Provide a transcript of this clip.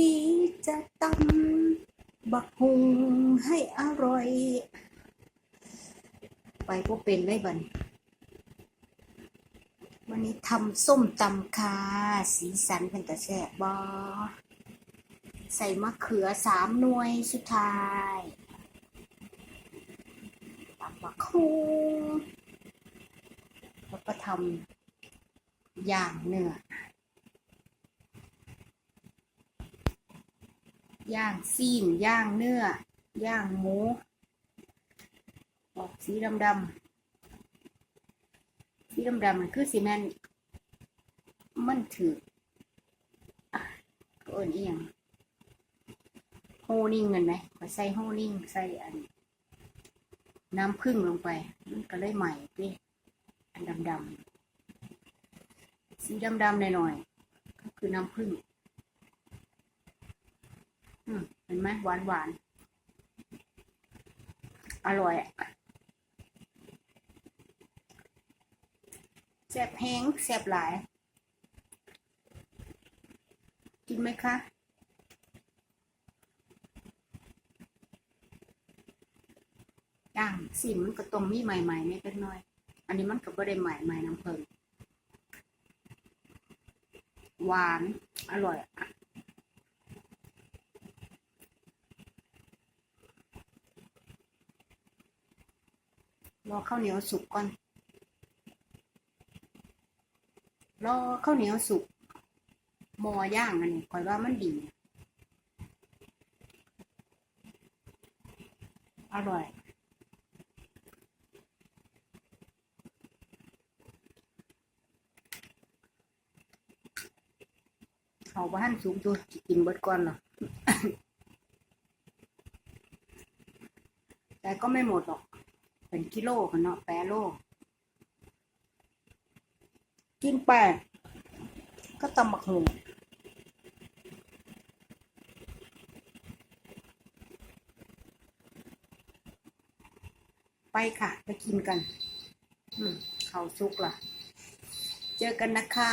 นี้จะตำบักหุงให้อร่อย ไปก็เป็นได้บันวันนี้ทำส้มตำค่ะ สีสันเป็นตะแซ่บบอใส่มะเขือสามหน่วยสุดท้ายตำบักหุงแล้วก็ทำย่างเนื้อ ย่างซีนย่างเนื้อย่างหมู ออกสีดำดำสีดำดำมันคือสีแมนมันถืออะก็เอินเอียงโฮนิ่งเงินไหมขอใส่โฮนิ่งใส่อัน น้ำผึ้งลงไป มันก็เลยใหม่ดิอันดำๆสีดำๆหน่อยๆก็คือน้ำผึ้ง เห็นไหมหวานหวานอร่อยแซ่บแห้งแซ่บหลาย กินไหมคะย่างสิมันก็ต้องมีใหม่ๆนิดหน่อย อันนี้มันก็ไม่ได้ใหม่ใหม่น้ำเพิงหวาน อร่อย รอข้าวเหนียวสุกก่อน รอข้าวเหนียวสุกมอย่างอันนี้คอยว่ามันดี อร่อยเขาบ้านสูงตัวกินเบิดก่อนเหรอแต่ก็ไม่หมดหรอก เป็นกิโลกันเนาะแปโลกินไปก็ตำบักหุงไปค่ะ ไปกินกัน อืมเขาวสุกล่ะ เจอกันนะคะ